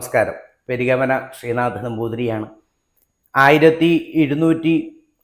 നമസ്കാരം. പെരികമന ശ്രീനാഥ് നമ്പൂതിരിയാണ്. ആയിരത്തി ഇരുന്നൂറ്റി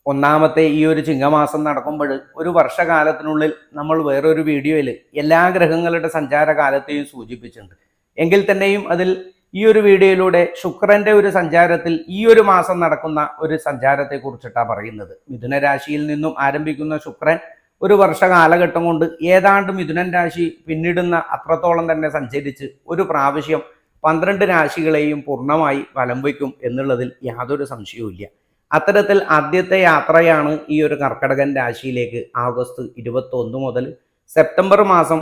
ഒന്നാമത്തെ ഈ ഒരു ചിങ്ങമാസം നടക്കുമ്പോൾ ഒരു വർഷകാലത്തിനുള്ളിൽ നമ്മൾ വേറൊരു വീഡിയോയിൽ എല്ലാ ഗ്രഹങ്ങളുടെ സഞ്ചാരകാലത്തെയും സൂചിപ്പിച്ചിട്ടുണ്ട്. എങ്കിൽ തന്നെയും അതിൽ ഈ ഒരു വീഡിയോയിലൂടെ ശുക്രന്റെ ഒരു സഞ്ചാരത്തിൽ ഈ ഒരു മാസം നടക്കുന്ന ഒരു സഞ്ചാരത്തെ കുറിച്ചിട്ടാണ് പറയുന്നത്. മിഥുന രാശിയിൽ നിന്നും ആരംഭിക്കുന്ന ശുക്രൻ ഒരു വർഷ കാലഘട്ടം കൊണ്ട് ഏതാണ്ട് മിഥുനൻ രാശി പിന്നിടുന്ന അത്രത്തോളം തന്നെ സഞ്ചരിച്ച് ഒരു പ്രാവശ്യം പന്ത്രണ്ട് രാശികളെയും പൂർണമായി വലം വയ്ക്കും എന്നുള്ളതിൽ യാതൊരു സംശയവുമില്ല അത്തരത്തിൽ ആദ്യത്തെ യാത്രയാണ് ഈ ഒരു കർക്കടകൻ രാശിയിലേക്ക് ആഗസ്റ്റ് ഇരുപത്തൊന്ന് മുതൽ സെപ്റ്റംബർ മാസം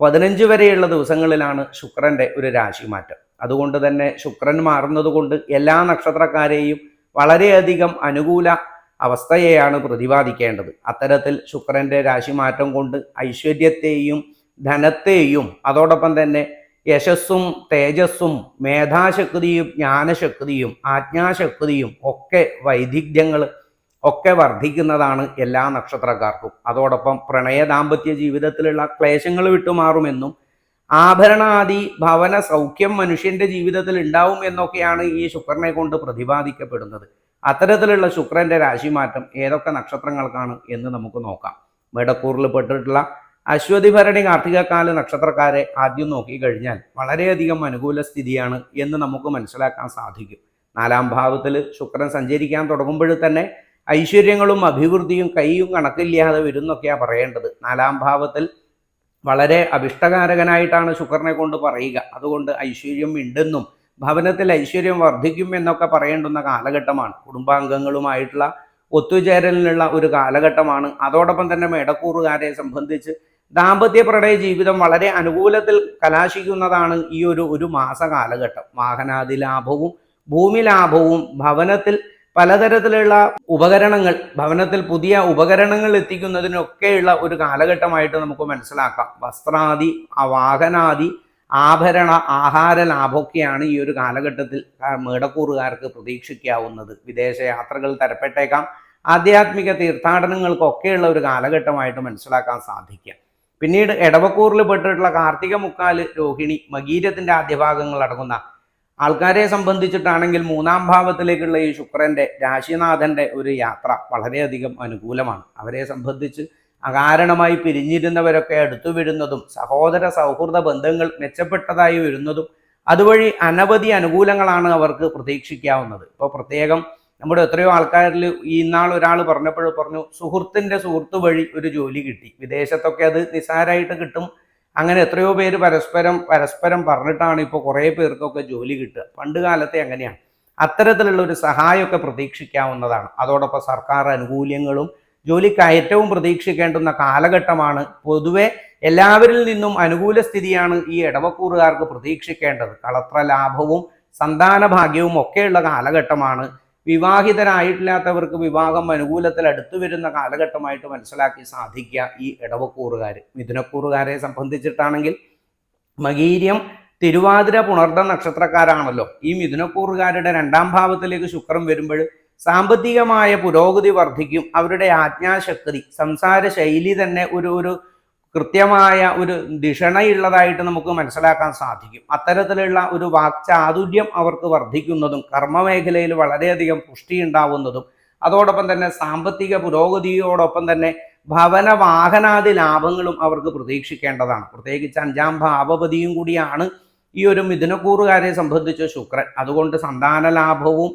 പതിനഞ്ച് വരെയുള്ള ദിവസങ്ങളിലാണ് ശുക്രന്റെ ഒരു രാശി മാറ്റം. അതുകൊണ്ട് തന്നെ ശുക്രൻ മാറുന്നതുകൊണ്ട് എല്ലാ നക്ഷത്രക്കാരെയും വളരെയധികം അനുകൂല അവസ്ഥയെയാണ് പ്രതിപാദിക്കേണ്ടത്. അത്തരത്തിൽ ശുക്രന്റെ രാശി മാറ്റം കൊണ്ട് ഐശ്വര്യത്തെയും ധനത്തെയും അതോടൊപ്പം തന്നെ യശസ്സും തേജസ്സും മേധാശക്തിയും ജ്ഞാനശക്തിയും ആജ്ഞാശക്തിയും ഒക്കെ വൈദിഗ്ധ്യങ്ങൾ ഒക്കെ വർദ്ധിക്കുന്നതാണ് എല്ലാ നക്ഷത്രക്കാർക്കും. അതോടൊപ്പം പ്രണയ ദാമ്പത്യ ജീവിതത്തിലുള്ള ക്ലേശങ്ങൾ വിട്ടുമാറുമെന്നും ആഭരണാദി ഭവന സൗഖ്യം മനുഷ്യന്റെ ജീവിതത്തിൽ ഉണ്ടാവും എന്നൊക്കെയാണ് ഈ ശുക്രനെ കൊണ്ട് പ്രതിപാദിക്കപ്പെടുന്നത്. അത്തരത്തിലുള്ള ശുക്രന്റെ രാശിമാറ്റം ഏതൊക്കെ നക്ഷത്രങ്ങൾക്കാണ് എന്ന് നമുക്ക് നോക്കാം. മേടക്കൂറിൽ പെട്ടിട്ടുള്ള അശ്വതി ഭരണി കാർത്തികക്കാല നക്ഷത്രക്കാരെ ആദ്യം നോക്കിക്കഴിഞ്ഞാൽ വളരെയധികം അനുകൂല സ്ഥിതിയാണ് എന്ന് നമുക്ക് മനസ്സിലാക്കാൻ സാധിക്കും. നാലാം ഭാവത്തിൽ ശുക്രൻ സഞ്ചരിക്കാൻ തുടങ്ങുമ്പോൾ തന്നെ ഐശ്വര്യങ്ങളും അഭിവൃദ്ധിയും കൈയും കണക്കില്ലാതെ വരുന്നൊക്കെയാണ് പറയേണ്ടത്. നാലാം ഭാവത്തിൽ വളരെ അഭിഷ്ടകാരകനായിട്ടാണ് ശുക്രനെ കൊണ്ട് പറയുക. അതുകൊണ്ട് ഐശ്വര്യം ഉണ്ടെന്നും ഭവനത്തിൽ ഐശ്വര്യം വർദ്ധിക്കും എന്നൊക്കെ പറയേണ്ടുന്ന കാലഘട്ടമാണ്. കുടുംബാംഗങ്ങളുമായിട്ടുള്ള ഒത്തുചേരലിനുള്ള ഒരു കാലഘട്ടമാണ്. അതോടൊപ്പം തന്നെ മേടക്കൂറുകാരെ സംബന്ധിച്ച് ദാമ്പത്യ പ്രണയ ജീവിതം വളരെ അനുകൂലത്തിൽ കലാശിക്കുന്നതാണ് ഈ ഒരു ഒരു മാസ കാലഘട്ടം വാഹനാദി ലാഭവും ഭൂമി ലാഭവും ഭവനത്തിൽ പലതരത്തിലുള്ള ഉപകരണങ്ങൾ ഭവനത്തിൽ പുതിയ ഉപകരണങ്ങൾ എത്തിക്കുന്നതിനൊക്കെയുള്ള ഒരു കാലഘട്ടമായിട്ട് നമുക്ക് മനസ്സിലാക്കാം. വസ്ത്രാദി വാഹനാദി ആഭരണ ആഹാര ലാഭമൊക്കെയാണ് ഈ ഒരു കാലഘട്ടത്തിൽ മേടക്കൂറുകാർക്ക് പ്രതീക്ഷിക്കാവുന്നത്. വിദേശ യാത്രകൾ തരപ്പെട്ടേക്കാം. ആധ്യാത്മിക തീർത്ഥാടനങ്ങൾക്കൊക്കെയുള്ള ഒരു കാലഘട്ടമായിട്ട് മനസ്സിലാക്കാൻ സാധിക്കാം. പിന്നീട് എടവക്കൂറിൽ പെട്ടിട്ടുള്ള കാർത്തിക മുക്കാൽ രോഹിണി മകീരത്തിന്റെ ആദ്യഭാഗങ്ങൾ അടങ്ങുന്ന ആൾക്കാരെ സംബന്ധിച്ചിട്ടാണെങ്കിൽ മൂന്നാം ഭാവത്തിലേക്കുള്ള ഈ ശുക്രന്റെ രാശിനാഥന്റെ ഒരു യാത്ര വളരെയധികം അനുകൂലമാണ്. അവരെ സംബന്ധിച്ച് അകാരണമായി പിരിഞ്ഞിരുന്നവരൊക്കെ അടുത്തു വരുന്നതും സഹോദര സൗഹൃദ ബന്ധങ്ങൾ മെച്ചപ്പെട്ടതായി വരുന്നതും അതുവഴി അനവധി അനുകൂലങ്ങളാണ് അവർക്ക് പ്രതീക്ഷിക്കാവുന്നത്. ഇപ്പോൾ പ്രത്യേകം നമ്മുടെ എത്രയോ ആൾക്കാരിൽ ഇന്നാൾ ഒരാൾ പറഞ്ഞപ്പോൾ പറഞ്ഞു സുഹൃത്തിന്റെ സുഹൃത്ത് വഴി ഒരു ജോലി കിട്ടി. വിദേശത്തൊക്കെ അത് നിസ്സാരമായിട്ട് കിട്ടും. അങ്ങനെ എത്രയോ പേര് പരസ്പരം പരസ്പരം പറഞ്ഞിട്ടാണ് ഇപ്പോൾ കുറേ പേർക്കൊക്കെ ജോലി കിട്ടുക. പണ്ട് കാലത്തെ അങ്ങനെയാണ്. അത്തരത്തിലുള്ള ഒരു സഹായമൊക്കെ പ്രതീക്ഷിക്കാവുന്നതാണ്. അതോടൊപ്പം സർക്കാർ ആനുകൂല്യങ്ങളും ജോലിക്കയറ്റവും പ്രതീക്ഷിക്കേണ്ടുന്ന കാലഘട്ടമാണ് പൊതുവെ എല്ലാവരിൽ നിന്നും അനുകൂല സ്ഥിതിയാണ് ഈ ഇടവക്കൂറുകാർക്ക് പ്രതീക്ഷിക്കേണ്ടത്. കളത്ര ലാഭവും സന്താന ഭാഗ്യവും ഒക്കെയുള്ള കാലഘട്ടമാണ് വിവാഹിതരായിട്ടില്ലാത്തവർക്ക് വിവാഹം അനുകൂലത്തിൽ അടുത്തു വരുന്ന കാലഘട്ടമായിട്ട് മനസ്സിലാക്കി സാധിക്കുക ഈ ഇടവക്കൂറുകാർ മിഥുനക്കൂറുകാരെ സംബന്ധിച്ചിട്ടാണെങ്കിൽ മകീര്യം തിരുവാതിര പുണർദ നക്ഷത്രക്കാരാണല്ലോ. ഈ മിഥുനക്കൂറുകാരുടെ രണ്ടാം ഭാവത്തിലേക്ക് ശുക്രൻ വരുമ്പോൾ സാമ്പത്തികമായ പുരോഗതി വർദ്ധിക്കും. അവരുടെ ആജ്ഞാശക്തി സംസാര ശൈലി തന്നെ ഒരു ഒരു കൃത്യമായ ഒരു ധിഷണയുള്ളതായിട്ട് നമുക്ക് മനസ്സിലാക്കാൻ സാധിക്കും. അത്തരത്തിലുള്ള ഒരു വാക്ചാതുര്യം അവർക്ക് വർദ്ധിക്കുന്നതും കർമ്മമേഖലയിൽ വളരെയധികം പുഷ്ടി ഉണ്ടാവുന്നതും അതോടൊപ്പം തന്നെ സാമ്പത്തിക പുരോഗതിയോടൊപ്പം തന്നെ ഭവന വാഹനാദി ലാഭങ്ങളും അവർക്ക് പ്രതീക്ഷിക്കേണ്ടതാണ്. പ്രത്യേകിച്ച് അഞ്ചാം ഭാവപതിയും കൂടിയാണ് ഈ ഒരു മിഥുനക്കൂറുകാരെ സംബന്ധിച്ച് ശുക്രൻ. അതുകൊണ്ട് സന്താന ലാഭവും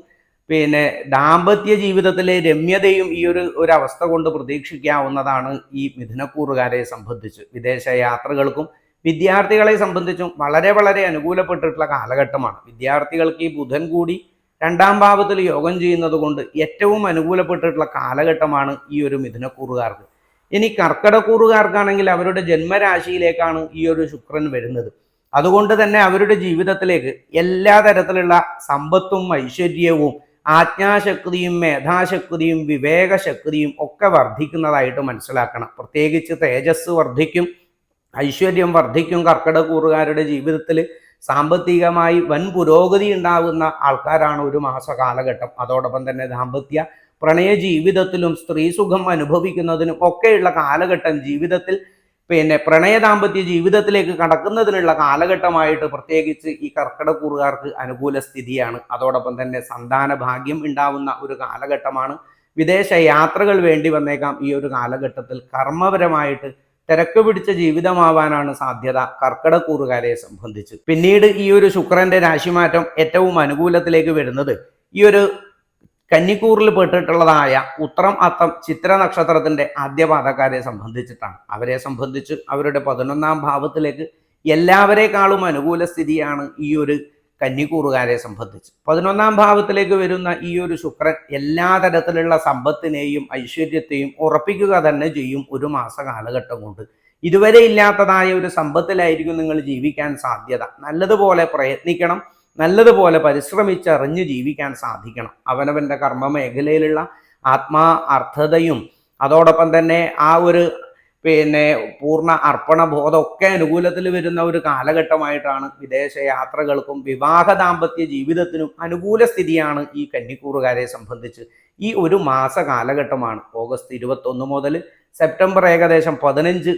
പിന്നെ ദാമ്പത്യ ജീവിതത്തിലെ രമ്യതയും ഈ ഒരു ഒരു അവസ്ഥ കൊണ്ട് പ്രതീക്ഷിക്കാവുന്നതാണ് ഈ മിഥുനക്കൂറുകാരെ സംബന്ധിച്ച്. വിദേശ യാത്രകൾക്കും വിദ്യാർത്ഥികളെ സംബന്ധിച്ചും വളരെ വളരെ അനുകൂലപ്പെട്ടിട്ടുള്ള കാലഘട്ടമാണ്. വിദ്യാർത്ഥികൾക്ക് ഈ ബുധൻ കൂടി രണ്ടാം ഭാവത്തിൽ യോഗം ചെയ്യുന്നത് കൊണ്ട് ഏറ്റവും അനുകൂലപ്പെട്ടിട്ടുള്ള കാലഘട്ടമാണ് ഈ ഒരു മിഥുനക്കൂറുകാർക്ക്. ഇനി കർക്കിടക്കൂറുകാർക്കാണെങ്കിൽ അവരുടെ ജന്മരാശിയിലേക്കാണ് ഈ ഒരു ശുക്രൻ വരുന്നത്. അതുകൊണ്ട് തന്നെ അവരുടെ ജീവിതത്തിലേക്ക് എല്ലാ തരത്തിലുള്ള സമ്പത്തും ഐശ്വര്യവും ആജ്ഞാശക്തിയും മേധാശക്തിയും വിവേകശക്തിയും ഒക്കെ വർദ്ധിക്കുന്നതായിട്ട് മനസ്സിലാക്കണം. പ്രത്യേകിച്ച് തേജസ് വർദ്ധിക്കും ഐശ്വര്യം വർദ്ധിക്കും കർക്കിടകൂറുകാരുടെ ജീവിതത്തിൽ സാമ്പത്തികമായി വൻ പുരോഗതി ഉണ്ടാകുന്ന ആൾക്കാരാണ് ഒരു മാസ കാലഘട്ടം അതോടൊപ്പം തന്നെ ദാമ്പത്യ പ്രണയ ജീവിതത്തിലും സ്ത്രീ സുഖം അനുഭവിക്കുന്നതിനും ഒക്കെയുള്ള കാലഘട്ടം ജീവിതത്തിൽ പിന്നെ പ്രണയ ദാമ്പത്യ ജീവിതത്തിലേക്ക് കടക്കുന്നതിനുള്ള കാലഘട്ടമായിട്ട് പ്രത്യേകിച്ച് ഈ കർക്കിടക്കൂറുകാർക്ക് അനുകൂല സ്ഥിതിയാണ്. അതോടൊപ്പം തന്നെ സന്താന ഭാഗ്യം ഉണ്ടാവുന്ന ഒരു കാലഘട്ടമാണ്. വിദേശ യാത്രകൾ വേണ്ടി വന്നേക്കാം. ഈ ഒരു കാലഘട്ടത്തിൽ കർമ്മപരമായിട്ട് തിരക്ക് പിടിച്ച ജീവിതമാവാനാണ് സാധ്യത കർക്കിടക്കൂറുകാരെ സംബന്ധിച്ച്. പിന്നീട് ഈ ഒരു ശുക്രന്റെ രാശിമാറ്റം ഏറ്റവും അനുകൂലത്തിലേക്ക് വരുന്നത് ഈ ഒരു കന്നിക്കൂറിൽ പെട്ടിട്ടുള്ളതായ ഉത്രം അത്തം ചിത്ര ആദ്യ പാതക്കാരെ സംബന്ധിച്ചിട്ടാണ്. അവരെ സംബന്ധിച്ച് അവരുടെ പതിനൊന്നാം ഭാവത്തിലേക്ക് എല്ലാവരെക്കാളും അനുകൂല സ്ഥിതിയാണ് ഈ ഒരു കന്നിക്കൂറുകാരെ സംബന്ധിച്ച്. പതിനൊന്നാം ഭാവത്തിലേക്ക് വരുന്ന ഈ ഒരു ശുക്രൻ എല്ലാ തരത്തിലുള്ള സമ്പത്തിനെയും ഐശ്വര്യത്തെയും ഉറപ്പിക്കുക തന്നെ ചെയ്യും ഒരു മാസ കാലഘട്ടം കൊണ്ട്. ഇതുവരെ ഇല്ലാത്തതായ ഒരു സമ്പത്തിലായിരിക്കും നിങ്ങൾ ജീവിക്കാൻ സാധ്യത. നല്ലതുപോലെ പ്രയത്നിക്കണം. നല്ലതുപോലെ പരിശ്രമിച്ചറിഞ്ഞ് ജീവിക്കാൻ സാധിക്കണം. അവനവന്റെ കർമ്മ മേഖലയിലുള്ള ആത്മാ അർത്ഥതയും അതോടൊപ്പം തന്നെ ആ ഒരു പിന്നെ പൂർണ അർപ്പണ ബോധമൊക്കെ അനുകൂലത്തിൽ വരുന്ന ഒരു കാലഘട്ടമായിട്ടാണ് വിദേശ യാത്രകൾക്കും വിവാഹ ദാമ്പത്യ ജീവിതത്തിനും അനുകൂല സ്ഥിതിയാണ് ഈ കന്നിക്കൂറുകാരെ സംബന്ധിച്ച് ഈ ഒരു മാസ കാലഘട്ടമാണ്. ഓഗസ്റ്റ് ഇരുപത്തൊന്ന് മുതൽ സെപ്റ്റംബർ ഏകദേശം പതിനഞ്ച്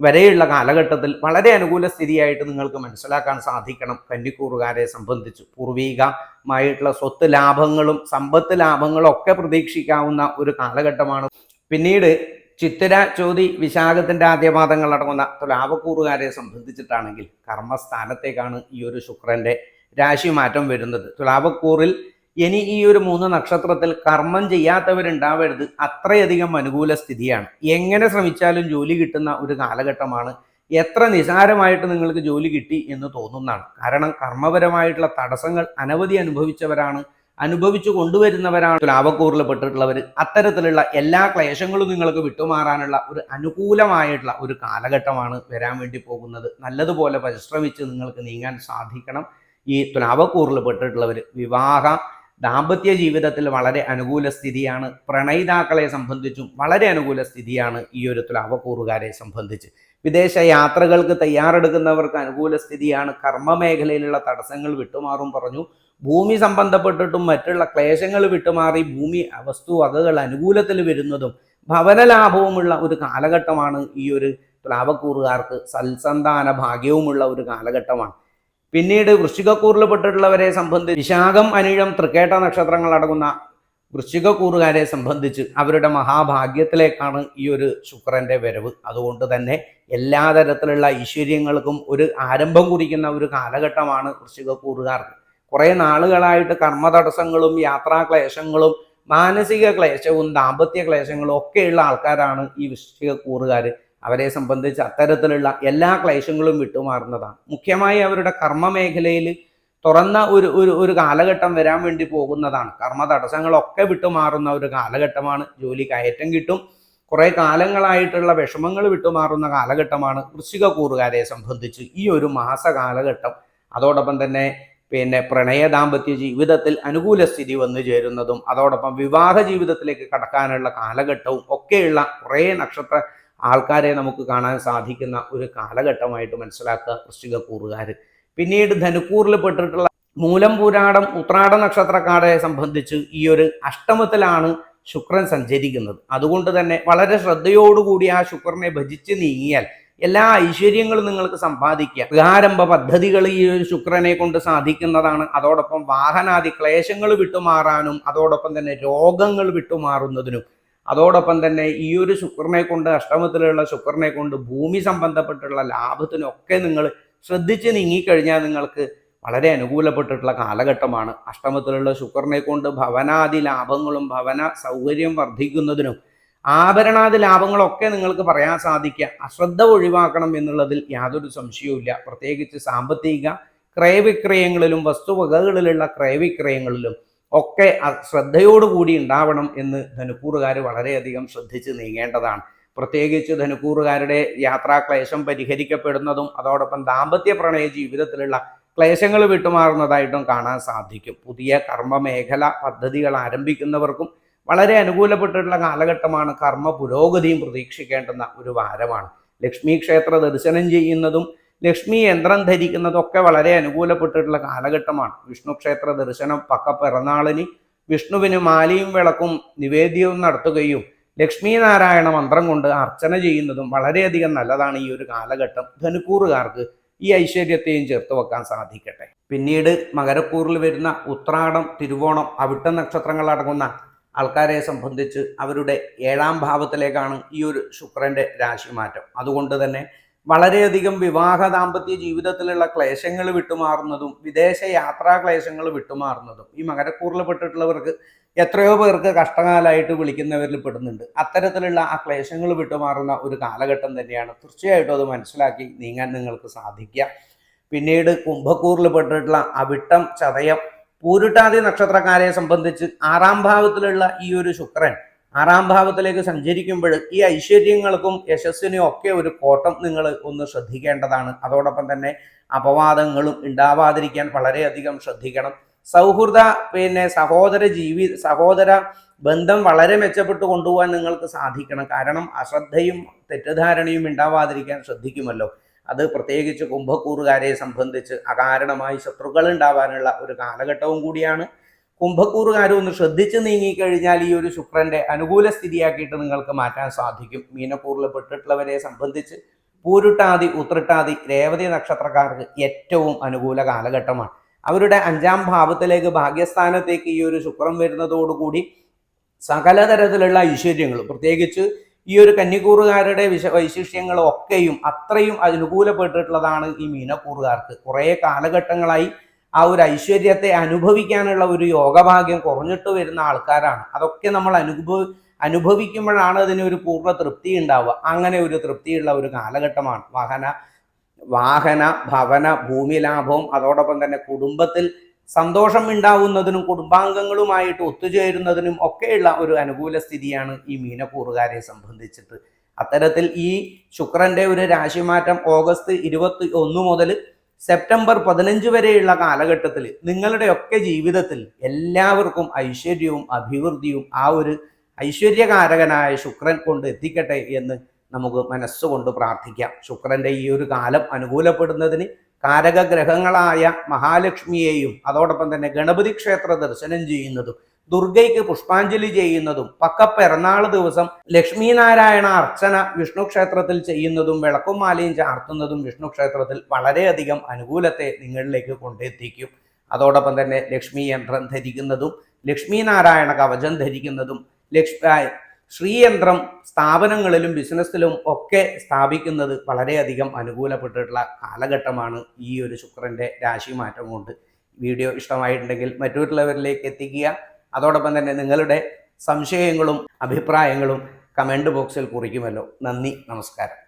വരെയുള്ള കാലഘട്ടത്തിൽ വളരെ അനുകൂല സ്ഥിതിയായിട്ട് നിങ്ങൾക്ക് മനസ്സിലാക്കാൻ സാധിക്കണം. കന്നിക്കൂറുകാരെ സംബന്ധിച്ച് പൂർവീകമായിട്ടുള്ള സ്വത്ത് ലാഭങ്ങളും സമ്പത്ത് ലാഭങ്ങളും ഒക്കെ പ്രതീക്ഷിക്കാവുന്ന ഒരു കാലഘട്ടമാണ്. പിന്നീട് ചിത്തിര ചോതി വിശാഖത്തിന്റെ ആദ്യപാദങ്ങൾ അടങ്ങുന്ന തുലാവക്കൂറുകാരെ സംബന്ധിച്ചിട്ടാണെങ്കിൽ കർമ്മസ്ഥാനത്തേക്കാണ് ഈ ഒരു ശുക്രന്റെ രാശി മാറ്റം വരുന്നത്. തുലാവക്കൂറിൽ ഇനി ഈ ഒരു മൂന്ന് നക്ഷത്രത്തിൽ കർമ്മം ചെയ്യാത്തവരുണ്ടാവരുത് അത്രയധികം അനുകൂല സ്ഥിതിയാണ്. എങ്ങനെ ശ്രമിച്ചാലും ജോലി കിട്ടുന്ന ഒരു കാലഘട്ടമാണ്. എത്ര നിസാരമായിട്ട് നിങ്ങൾക്ക് ജോലി കിട്ടി എന്ന് തോന്നുന്നതാണ്. കാരണം കർമ്മപരമായിട്ടുള്ള തടസ്സങ്ങൾ അനവധി അനുഭവിച്ചവരാണ് അനുഭവിച്ചു കൊണ്ടുവരുന്നവരാണ് ലാഭക്കൂറിൽ പെട്ടിട്ടുള്ളവർ അത്തരത്തിലുള്ള എല്ലാ ക്ലേശങ്ങളും നിങ്ങൾക്ക് വിട്ടുമാറാനുള്ള ഒരു അനുകൂലമായിട്ടുള്ള ഒരു കാലഘട്ടമാണ് വരാൻ വേണ്ടി പോകുന്നത്. നല്ലതുപോലെ പരിശ്രമിച്ച് നിങ്ങൾക്ക് നീങ്ങാൻ സാധിക്കണം. ഈ തുലാവക്കൂറിൽ പെട്ടിട്ടുള്ളവർ വിവാഹ ദാമ്പത്യ ജീവിതത്തിൽ വളരെ അനുകൂല സ്ഥിതിയാണ്. പ്രണയിതാക്കളെ സംബന്ധിച്ചും വളരെ അനുകൂല സ്ഥിതിയാണ് ഈ ഒരു തുലാവക്കൂറുകാരെ സംബന്ധിച്ച്. വിദേശ യാത്രകൾക്ക് തയ്യാറെടുക്കുന്നവർക്ക് അനുകൂല സ്ഥിതിയാണ്. കർമ്മ മേഖലയിലുള്ള തടസ്സങ്ങൾ വിട്ടുമാറും പറഞ്ഞു. ഭൂമി സംബന്ധപ്പെട്ടിട്ടും മറ്റുള്ള ക്ലേശങ്ങൾ വിട്ടുമാറി. ഭൂമി വസ്തു വകകൾ അനുകൂലത്തിൽ വരുന്നതും ഭവന ലാഭവുമുള്ള ഒരു കാലഘട്ടമാണ് ഈ ഒരു തുലാവക്കൂറുകാർക്ക് സൽസന്താന ഭാഗ്യവുമുള്ള ഒരു കാലഘട്ടമാണ്. പിന്നീട് വൃശ്ചികക്കൂറിൽപ്പെട്ടിട്ടുള്ളവരെ സംബന്ധിച്ച് വിശാഖം അനിഴം തൃക്കേട്ട നക്ഷത്രങ്ങൾ അടങ്ങുന്ന വൃശ്ചികക്കൂറുകാരെ സംബന്ധിച്ച് അവരുടെ മഹാഭാഗ്യത്തിലേക്കാണ് ഈ ഒരു ശുക്രന്റെ വരവ്. അതുകൊണ്ട് തന്നെ എല്ലാ തരത്തിലുള്ള ഐശ്വര്യങ്ങൾക്കും ഒരു ആരംഭം കുറിക്കുന്ന ഒരു കാലഘട്ടമാണ് വൃശ്ചികക്കൂറുകാർക്ക് കുറേ നാളുകളായിട്ട് കർമ്മ തടസ്സങ്ങളും യാത്രാക്ലേശങ്ങളും മാനസിക ക്ലേശവും ദാമ്പത്യ ക്ലേശങ്ങളും ഒക്കെയുള്ള ആൾക്കാരാണ് ഈ വൃശ്ചികക്കൂറുകാർ അവരെ സംബന്ധിച്ച് അത്തരത്തിലുള്ള എല്ലാ ക്ലേശങ്ങളും വിട്ടുമാറുന്നതാണ്. മുഖ്യമായി അവരുടെ കർമ്മ മേഖലയിൽ തുറന്ന ഒരു ഒരു ഒരു കാലഘട്ടം വരാൻ വേണ്ടി പോകുന്നതാണ്. കർമ്മ തടസ്സങ്ങളൊക്കെ വിട്ടുമാറുന്ന ഒരു കാലഘട്ടമാണ്. ജോലി കയറ്റം കിട്ടും. കുറേ കാലങ്ങളായിട്ടുള്ള വിഷമങ്ങൾ വിട്ടുമാറുന്ന കാലഘട്ടമാണ് വൃശ്ചിക കൂറുകാരെ സംബന്ധിച്ച് ഈ ഒരു മാസ കാലഘട്ടം അതോടൊപ്പം തന്നെ പിന്നെ പ്രണയ ദാമ്പത്യ ജീവിതത്തിൽ അനുകൂല സ്ഥിതി വന്നു ചേരുന്നതും അതോടൊപ്പം വിവാഹ ജീവിതത്തിലേക്ക് കടക്കാനുള്ള കാലഘട്ടവും ഒക്കെയുള്ള കുറേ നക്ഷത്ര ആൾക്കാരെ നമുക്ക് കാണാൻ സാധിക്കുന്ന ഒരു കാലഘട്ടമായിട്ട് മനസ്സിലാക്കുക വൃശ്ചിക കൂറുകാർ പിന്നീട് ധനുക്കൂറിൽ പെട്ടിട്ടുള്ള മൂലം പൂരാടം ഉത്രാട നക്ഷത്രക്കാരെ സംബന്ധിച്ച് ഈ ഒരു അഷ്ടമത്തിലാണ് ശുക്രൻ സഞ്ചരിക്കുന്നത്. അതുകൊണ്ട് തന്നെ വളരെ ശ്രദ്ധയോടുകൂടി ആ ശുക്രനെ ഭജിച്ച് നീങ്ങിയാൽ എല്ലാ ഐശ്വര്യങ്ങളും നിങ്ങൾക്ക് സമ്പാദിക്കുക. പ്രാരംഭ പദ്ധതികൾ ഈ ശുക്രനെ കൊണ്ട് സാധിക്കുന്നതാണ്. അതോടൊപ്പം വാഹനാദി ക്ലേശങ്ങൾ വിട്ടുമാറാനും അതോടൊപ്പം തന്നെ രോഗങ്ങൾ വിട്ടുമാറുന്നതിനും അതോടൊപ്പം തന്നെ ഈ ഒരു ശുക്രനെ കൊണ്ട് അഷ്ടമത്തിലുള്ള ശുക്രനെ കൊണ്ട് ഭൂമി സംബന്ധപ്പെട്ടുള്ള ലാഭത്തിനൊക്കെ നിങ്ങൾ ശ്രദ്ധിച്ച് നീങ്ങിക്കഴിഞ്ഞാൽ നിങ്ങൾക്ക് വളരെ അനുകൂലപ്പെട്ടിട്ടുള്ള കാലഘട്ടമാണ്. അഷ്ടമത്തിലുള്ള ശുക്രനെ കൊണ്ട് ഭവനാദി ലാഭങ്ങളും ഭവന സൗകര്യം വർദ്ധിക്കുന്നതിനും ആഭരണാദി ലാഭങ്ങളൊക്കെ നിങ്ങൾക്ക് പറയാൻ സാധിക്കുക. അശ്രദ്ധ ഒഴിവാക്കണം എന്നുള്ളതിൽ യാതൊരു സംശയവുമില്ല പ്രത്യേകിച്ച് സാമ്പത്തിക ക്രയവിക്രയങ്ങളിലും വസ്തുവകകളിലുള്ള ക്രയവിക്രയങ്ങളിലും ഒക്കെ ശ്രദ്ധയോടുകൂടി ഉണ്ടാവണം എന്ന് ധനുക്കൂറുകാർ വളരെയധികം ശ്രദ്ധിച്ച് നീങ്ങേണ്ടതാണ്. പ്രത്യേകിച്ച് ധനുക്കൂറുകാരുടെ യാത്രാക്ലേശം പരിഹരിക്കപ്പെടുന്നതും അതോടൊപ്പം ദാമ്പത്യ പ്രണയ ജീവിതത്തിലുള്ള ക്ലേശങ്ങൾ വിട്ടുമാറുന്നതായിട്ടും കാണാൻ സാധിക്കും. പുതിയ കർമ്മ മേഖല പദ്ധതികൾ ആരംഭിക്കുന്നവർക്കും വളരെ അനുകൂലപ്പെട്ടിട്ടുള്ള കാലഘട്ടമാണ് കർമ്മ പുരോഗതിയും പ്രതീക്ഷിക്കേണ്ടുന്ന ഒരു വാരമാണ്. ലക്ഷ്മി ക്ഷേത്ര ദർശനം ചെയ്യുന്നതും ലക്ഷ്മി യന്ത്രം ധരിക്കുന്നതൊക്കെ വളരെ അനുകൂലപ്പെട്ടിട്ടുള്ള കാലഘട്ടമാണ്. വിഷ്ണു ക്ഷേത്ര ദർശനം പക്ക പിറന്നാളിന് വിഷ്ണുവിന് മാലയും വിളക്കും നിവേദ്യവും നടത്തുകയും ലക്ഷ്മി നാരായണ മന്ത്രം കൊണ്ട് അർച്ചന ചെയ്യുന്നതും വളരെയധികം നല്ലതാണ് ഈ ഒരു കാലഘട്ടം. ധനുക്കൂറുകാർക്ക് ഈ ഐശ്വര്യത്തെയും ചേർത്ത് വെക്കാൻ സാധിക്കട്ടെ. പിന്നീട് മകരക്കൂറിൽ വരുന്ന ഉത്രാടം തിരുവോണം അവിട്ട നക്ഷത്രങ്ങൾ അടങ്ങുന്ന ആൾക്കാരെ സംബന്ധിച്ച് അവരുടെ ഏഴാം ഭാവത്തിലേക്കാണ് ഈ ഒരു ശുക്രന്റെ രാശിമാറ്റം. അതുകൊണ്ട് തന്നെ വളരെയധികം വിവാഹ ദാമ്പത്യ ജീവിതത്തിലുള്ള ക്ലേശങ്ങൾ വിട്ടുമാറുന്നതും വിദേശ യാത്രാ ക്ലേശങ്ങൾ വിട്ടുമാറുന്നതും ഈ മകരക്കൂറിൽ പെട്ടിട്ടുള്ളവർക്ക് എത്രയോ പേർക്ക് കഷ്ടകാലമായിട്ട് വിളിക്കുന്നവരിൽ പെടുന്നുണ്ട്. അത്തരത്തിലുള്ള ആ ക്ലേശങ്ങൾ വിട്ടുമാറുന്ന ഒരു കാലഘട്ടം തന്നെയാണ്. തീർച്ചയായിട്ടും അത് മനസ്സിലാക്കി നീങ്ങാൻ നിങ്ങൾക്ക് സാധിക്കുക. പിന്നീട് കുംഭക്കൂറിൽ പെട്ടിട്ടുള്ള അവിട്ടം ചതയം പൂരുട്ടാതി നക്ഷത്രക്കാരെ സംബന്ധിച്ച് ആറാം ഭാവത്തിലുള്ള ഈ ഒരു ശുക്രൻ ആറാം ഭാവത്തിലേക്ക് സഞ്ചരിക്കുമ്പോൾ ഈ ഐശ്വര്യങ്ങൾക്കും യശസ്സിനും ഒക്കെ ഒരു കോട്ടം നിങ്ങൾ ഒന്ന് ശ്രദ്ധിക്കേണ്ടതാണ്. അതോടൊപ്പം തന്നെ അപവാദങ്ങളും ഉണ്ടാവാതിരിക്കാൻ വളരെയധികം ശ്രദ്ധിക്കണം. സൗഹൃദ പിന്നെ സഹോദര ജീവി സഹോദര ബന്ധം വളരെ മെച്ചപ്പെട്ട് കൊണ്ടുപോകാൻ നിങ്ങൾക്ക് സാധിക്കണം. കാരണം അശ്രദ്ധയും തെറ്റിദ്ധാരണയും ഉണ്ടാവാതിരിക്കാൻ ശ്രദ്ധിക്കുമല്ലോ. അത് പ്രത്യേകിച്ച് കുംഭക്കൂറുകാരെ സംബന്ധിച്ച് അകാരണമായി ശത്രുക്കൾ ഉണ്ടാവാനുള്ള ഒരു കാലഘട്ടവും കൂടിയാണ്. കുംഭക്കൂറുകാരും ഒന്ന് ശ്രദ്ധിച്ച് നീങ്ങിക്കഴിഞ്ഞാൽ ഈ ഒരു ശുക്രന്റെ അനുകൂല സ്ഥിതിയാക്കിയിട്ട് നിങ്ങൾക്ക് മാറ്റാൻ സാധിക്കും. മീനക്കൂറിൽ പെട്ടിട്ടുള്ളവരെ സംബന്ധിച്ച് പൂരുട്ടാതി ഉത്രട്ടാതി രേവതി നക്ഷത്രക്കാർക്ക് ഏറ്റവും അനുകൂല കാലഘട്ടമാണ്. അവരുടെ അഞ്ചാം ഭാവത്തിലേക്ക് ഭാഗ്യസ്ഥാനത്തേക്ക് ഈ ഒരു ശുക്രം വരുന്നതോടുകൂടി സകല തരത്തിലുള്ള ഐശ്വര്യങ്ങൾ പ്രത്യേകിച്ച് ഈ ഒരു കന്നിക്കൂറുകാരുടെ വിശ വൈശിഷ്ട്യങ്ങളും ഒക്കെയും അത്രയും അനുകൂലപ്പെട്ടിട്ടുള്ളതാണ് ഈ മീനക്കൂറുകാർക്ക്. കുറേ കാലഘട്ടങ്ങളായി ആ ഒരു ഐശ്വര്യത്തെ അനുഭവിക്കാനുള്ള ഒരു യോഗഭാഗ്യം കുറഞ്ഞിട്ട് വരുന്ന ആൾക്കാരാണ്. അതൊക്കെ നമ്മൾ അനുഭവ അനുഭവിക്കുമ്പോഴാണ് അതിന് ഒരു പൂർണ തൃപ്തി ഉണ്ടാവുക. അങ്ങനെ ഒരു തൃപ്തിയുള്ള ഒരു കാലഘട്ടമാണ്. വാഹന വാഹന ഭവന ഭൂമി ലാഭവും അതോടൊപ്പം തന്നെ കുടുംബത്തിൽ സന്തോഷം ഉണ്ടാവുന്നതിനും കുടുംബാംഗങ്ങളുമായിട്ട് ഒത്തുചേരുന്നതിനും ഒക്കെയുള്ള ഒരു അനുകൂല സ്ഥിതിയാണ് ഈ മീനക്കൂറുകാരെ സംബന്ധിച്ചിട്ട്. അത്തരത്തിൽ ഈ ശുക്രന്റെ ഒരു രാശിമാറ്റം ഓഗസ്റ്റ് ഇരുപത്തി ഒന്ന് മുതൽ സെപ്റ്റംബർ പതിനഞ്ച് വരെയുള്ള കാലഘട്ടത്തിൽ നിങ്ങളുടെയൊക്കെ ജീവിതത്തിൽ എല്ലാവർക്കും ഐശ്വര്യവും അഭിവൃദ്ധിയും ആ ഒരു ഐശ്വര്യകാരകനായ ശുക്രൻ കൊണ്ട് എത്തിക്കട്ടെ എന്ന് നമുക്ക് മനസ്സുകൊണ്ട് പ്രാർത്ഥിക്കാം. ശുക്രന്റെ ഈ ഒരു കാലം അനുകൂലപ്പെടുന്നതിന് കാരകഗ്രഹങ്ങളായ മഹാലക്ഷ്മിയെയും അതോടൊപ്പം തന്നെ ഗണപതി ക്ഷേത്ര ദർശനം ചെയ്യുന്നതും ദുർഗയ്ക്ക് പുഷ്പാഞ്ജലി ചെയ്യുന്നതും പക്ക പിറന്നാൾ ദിവസം ലക്ഷ്മി നാരായണ അർച്ചന വിഷ്ണു ക്ഷേത്രത്തിൽ ചെയ്യുന്നതും വിളക്കും മാലയും ചാർത്തുന്നതും വിഷ്ണു ക്ഷേത്രത്തിൽ വളരെയധികം അനുകൂലത്തെ നിങ്ങളിലേക്ക് കൊണ്ടെത്തിക്കും. അതോടൊപ്പം തന്നെ ലക്ഷ്മി യന്ത്രം ധരിക്കുന്നതും ലക്ഷ്മീനാരായണ കവചം ധരിക്കുന്നതും ലക്ഷ്മി ശ്രീയന്ത്രം സ്ഥാപനങ്ങളിലും ബിസിനസ്സിലും ഒക്കെ സ്ഥാപിക്കുന്നത് വളരെയധികം അനുകൂലപ്പെട്ടിട്ടുള്ള കാലഘട്ടമാണ് ഈ ഒരു രാശി മാറ്റം കൊണ്ട്. വീഡിയോ ഇഷ്ടമായിട്ടുണ്ടെങ്കിൽ മറ്റുള്ളവരിലേക്ക് എത്തിക്കുക. അതോടൊപ്പം തന്നെ നിങ്ങളുടെ സംശയങ്ങളും അഭിപ്രായങ്ങളും കമന്റ് ബോക്സിൽ കുറിക്കുമല്ലോ. നന്ദി നമസ്കാരം.